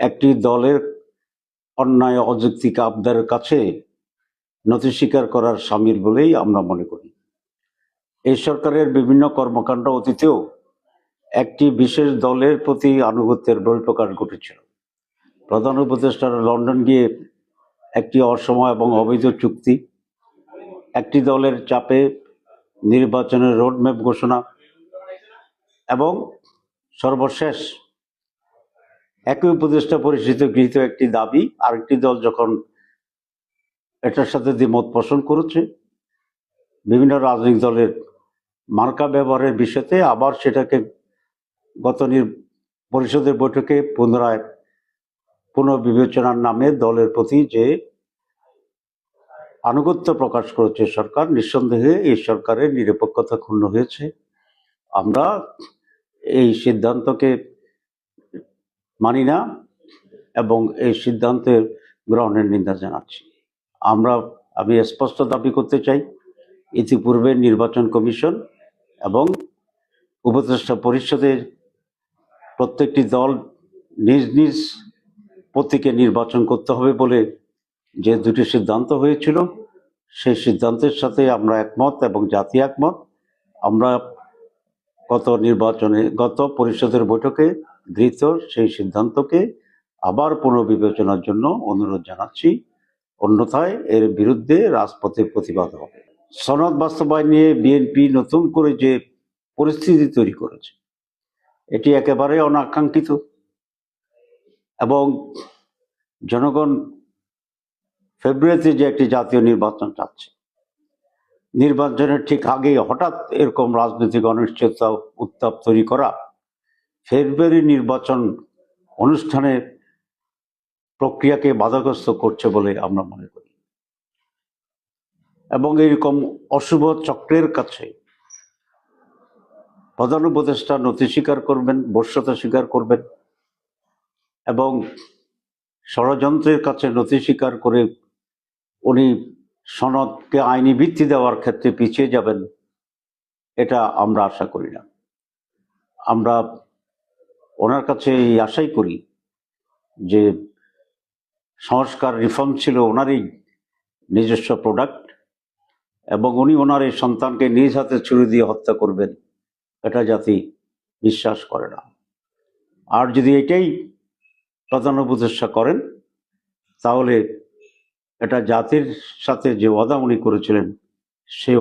একটি দলের অন্যায় অযৌক্তিক আবদারের কাছে নথি স্বীকার করার সামিল বলেই আমরা মনে করি। এই সরকারের বিভিন্ন কর্মকাণ্ড অতীতেও একটি বিশেষ দলের প্রতি আনুগত্যের বহিঃপ্রকাশ ঘটেছিল। প্রধান উপদেষ্টারা লন্ডন গিয়ে একটি অসময় এবং অবৈধ চুক্তি, একটি দলের চাপে নির্বাচনের রোডম্যাপ ঘোষণা এবং সর্বশেষ একই উপদেষ্টা পরিচিত গৃহীত একটি দাবি, আরেকটি দল যখন এটার সাথে দ্বিমত পোষণ করেছে, বিভিন্ন রাজনৈতিক দলের মার্কা ব্যবহারের বিষয়তে আবার সেটাকে গত পরিষদের বৈঠকে পুনরায় পুনর্বিবেচনার নামে দলের প্রতি যে আনুগত্য প্রকাশ করেছে সরকার, নিঃসন্দেহে এই সরকারের নিরপেক্ষতা ক্ষুণ্ণ হয়েছে। আমরা এই সিদ্ধান্তকে মানি না এবং এই সিদ্ধান্তের গ্রহণের নিন্দা জানাচ্ছি। আমরা, আমি স্পষ্ট দাবি করতে চাই, ইতিপূর্বে নির্বাচন কমিশন এবং উপদেষ্টা পরিষদের প্রত্যেকটি দল নিজ নিজ প্রতীকে নির্বাচন করতে হবে বলে যে দুটি সিদ্ধান্ত হয়েছিল, সেই সিদ্ধান্তের সাথে আমরা একমত এবং জাতি একমত। আমরা গত নির্বাচনে, গত পরিষদের বৈঠকে গৃহীত সেই সিদ্ধান্তকে আবার পুনর্বিবেচনার জন্য অনুরোধ জানাচ্ছি। অন্যথায় এর বিরুদ্ধে রাজপথে প্রতিবাদ হবে। সনদ বাস্তবায়ন নিয়ে বিএনপি নতুন করে যে পরিস্থিতি তৈরি করেছে, এটি একেবারে অনাকাঙ্ক্ষিত এবং জনগণ ফেব্রুয়ারিতে যে একটি জাতীয় নির্বাচন চাচ্ছে নির্বাচনের ঠিক আগে হঠাৎ এরকম রাজনৈতিক অনিশ্চয়তা, উত্তাপ তৈরি করা, ফেব্রুয়ারি নির্বাচন অনুষ্ঠানের প্রক্রিয়াকে বাধাগ্রস্ত করছে বলে আমরা মনে করি। এবং এইরকম অশুভ চক্রের কাছে প্রধান উপদেষ্টা নথি স্বীকার করবেন, বর্ষতা স্বীকার করবেন এবং ষড়যন্ত্রের কাছে নথি স্বীকার করে উনি সনদকে আইনি ভিত্তি দেওয়ার ক্ষেত্রে পিছিয়ে যাবেন, এটা আমরা আশা করি না। আমরা ওনার কাছে এই আশাই করি যে সংস্কার রিফর্ম ছিল ওনারই নিজস্ব প্রোডাক্ট এবং উনি ওনার এই সন্তানকে নিজ হাতে ছুরি দিয়ে হত্যা করবেন, এটা জাতি বিশ্বাস করে না। আর যদি এটাই প্রধান উপদেষ্টা করেন, তাহলে এটা জাতির সাথে যে ওয়াদা উনি করেছিলেন সে